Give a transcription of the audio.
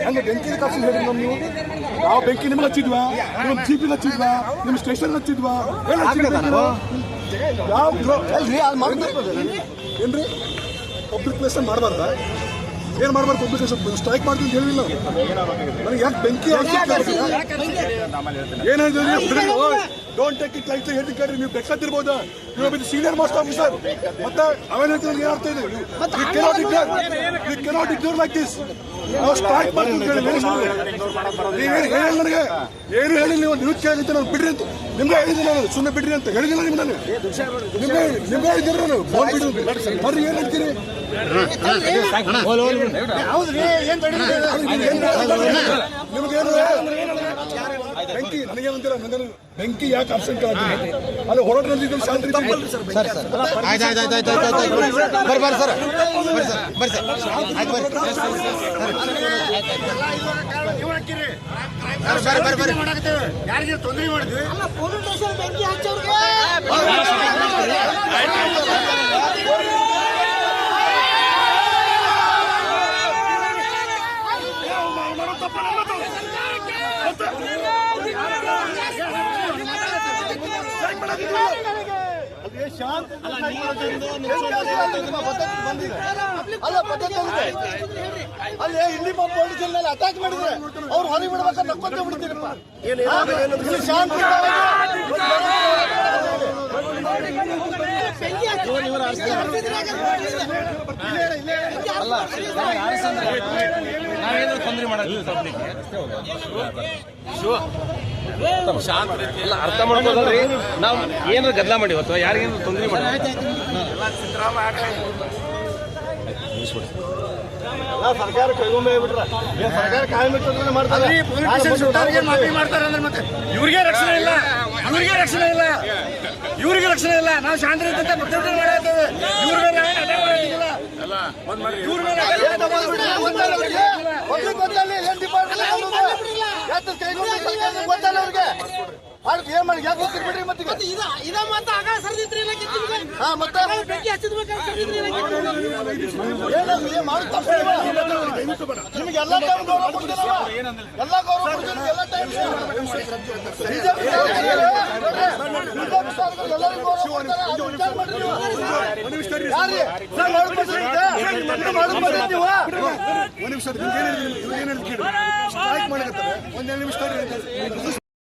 ಹಂಗೆ ಬೆಂಕಿ ಕಾಸು ಹೇಳಿ ನಮ್ ನೀವು ನಾವು ಬೆಂಕಿ ನಿಮ್ಗೆ ಹಚ್ಚಿದ್ವಾ ನಿಮ್ ಜೀಪಿಗೆ ಹಚ್ಚಿದ್ವಾ ನಿಮ್ಮ ಸ್ಟೇಷನ್ ಹಚ್ಚಿದ್ವಾ ಹಚ್ಚಿದ್ರಿ ನೀವು? ಯಾವ ಅಲ್ರಿ ಅದು ಮಾಡ್ಬೇಕು ಏನ್ರಿ ಪಬ್ಲಿಕ್ ಪ್ಲೇಸ್ ಮಾಡಬಾರ್ದ ಏನ್ ಮಾಡ್ಬಾರ್ದು ಪಬ್ಲಿಕ್ ಸ್ಟ್ರೈಕ್ ಮಾಡ್ತೀನಿ ಅಂತ ಹೇಳಿಲ್ಲ. ನನಗೆ ಯಾಕೆ ಬೆಂಕಿ ಏನ್ ಹೇಳಿದ್ರಿ ಡೋಂಟ್ ಟೇಕ್ ಇಟ್ ಲೈಟ್ ಹೇಳಿ ಕೇಳ್ರಿ ನೀವು ಬೆಕ್ಕತ್ತಿರ್ಬೋದು ನೀವು ಬಿ ಸೀನಿಯರ್ ಮೋಸ್ಟ್ ಆಫೀಸರ್ ಮತ್ತೆ ಅವೇನ್ ಏನಾಗ್ತಾ ಏನ್ ಇದೆ you cannot ignore you cannot ignore like this ನಾವು ಸ್ಟಾರ್ಟ್ ಮಾಡ್ತೀವಿ ಹೇಳಿ ನೀವೇನು ಹೇಳಿ ನನಗೆ ಏನು ಹೇಳಿಲ್ಲ ನೀವು ನ್ಯೂಸ್ ಕೇಳಿದ್ದೆ ನಾನು ಬಿಡ್ರಿ ಅಂತ ನಿಮ್ಗೆ ಹೇಳಿದ್ದೀನಿ ನಾನು ಸುಮ್ಮನೆ ಬಿಡ್ರಿ ಅಂತ ಹೇಳಿದಿಲ್ಲ ನಿಮ್ಗೆ ನಾನು ನಿಮ್ಗೆ ನಿಮ್ಗೆ ಹೇಳಿದ್ದೀನಿ ನಾನು ಫೋನ್ ಬಿಡ್ರಿ. ಬರ್ರಿ ಏನ್ ಹೇಳ್ತೀರಿ ನಿಮ್ಗೇನು ಬೆಂಕಿ ನನಗೆ ನನಗೇನಂತೀರ ನನಗೆ ಬೆಂಕಿ ಯಾಕೆ ಅಬ್ಸೆಂಟ್ ಆಗ್ತೀನಿ ಅಲ್ಲಿ ಹೊರಟು ನಂದಿದ್ದು ಶಾಂತಿ ಆಯ್ತು ಆಯ್ತು ಆಯ್ತು ಆಯ್ತು ಆಯ್ತು ಆಯ್ತು. ಬರ್ರಿ ಬರ್ರಿ ಸರ್. ಬರ್ರಿ ಸರ್ ಬರ್ರಿ ಸರ್. ಆಯ್ತು ಬರ್ರಿ. ಬರ್ರಿ ಬರ್ರಿ. ಬರ್ರಿ ಯಾರಿಗೆ ತೊಂದರೆ ಮಾಡಿದ್ವಿ? ಅಲ್ಲ ಬೆಂಕಿ ಹಚ್ಚೋರ್ಗೆ ಅಲ್ಲ ಪದ್ಧತಿ. ಅಲ್ಲಿ ಇಲ್ಲಿ ಪೊಲೀಸ್ ಮೇಲೆ ಅಟ್ಯಾಕ್ ಮಾಡಿದ್ರೆ ಅವ್ರು ಹೊರಗೆ ಬಿಡ್ಬೇಕಾದ್ರೆ ನಕ್ಕೊಂತ ಬಿಡ್ತೀರಪ್ಪ. ಇಲ್ಲಿ ಶಾಂತಿ ಬೆಂಕಿ ಇಲ್ಲ ಅರ್ಥ ಮಾಡ್ಕೋದ್ರಿ ನಾವು ಏನಾರ ಗದ್ದಲ ಮಾಡಿ ಅಥವಾ ಯಾರಿಗೇನು ತೊಂದರೆ ಮಾಡಿ ಸರ್ಕಾರ ಕೈಗೊಂಬೆ ಬಿಟ್ರ ಸರ್ಕಾರ ಕಾಯಂ ಮಾಡ್ತಾರೆ ಮಾಡ್ತಾರೆ ಅಂದ್ರೆ ಮತ್ತೆ ಇವ್ರಿಗೆ ರಕ್ಷಣೆ ಇಲ್ಲ ಇವ್ರಿಗೆ ರಕ್ಷಣೆ ಇಲ್ಲ. ಇವ್ರಿಗೆ ರಕ್ಷಣೆ ಇಲ್ಲ. ನಾವು ಶಾಂತಿ ಇದ್ದಂತೆ ಪ್ರತಿಭಟನೆ ಮಾಡ್ತೇವೆ ಇವ್ರ ಮೇಲೆ ಏನು ಅಡ್ಡ ಮಾಡೋದಿಲ್ಲ ಇವ್ರ ಮೇಲೆ ಗೊತ್ತಲ್ಲಿ ಅವ್ರಿಗೆ. ಏನ್ ಮಾಡಿ ಯಾಕೆ ಗೊತ್ತಿರ್ಬಿಡ್ರಿ ಮತ್ತೆ? ಇದ ಇದ ಮತ್ತ ಆಗ ಹಾ ಮತ್ತೆ? ನಿಮ್ಗೆ ಎಲ್ಲ ಟೈಮ್ ಗೌರವ ಎಲ್ಲ ಗೌರವ ಕೊಡ್ತೀನಿ ಎಲ್ಲ ಟೈಮ್ ಬಿಜೆಪಿ ಎಲ್ಲರಿಗೂ ಗೌರವ ಕೊಡ್ತಾರೆ ಅದು ವಿಚಾರ ಮಾಡ್ರಿ. ಯಾರ್ರಿ? ಒಂದು ನಿಮಿಷ ಸ್ಟ್ರೈಕ್ ಮಾಡಕತ್ತಾರೆ. ಒಂದೆರಡು ನಿಮಿಷ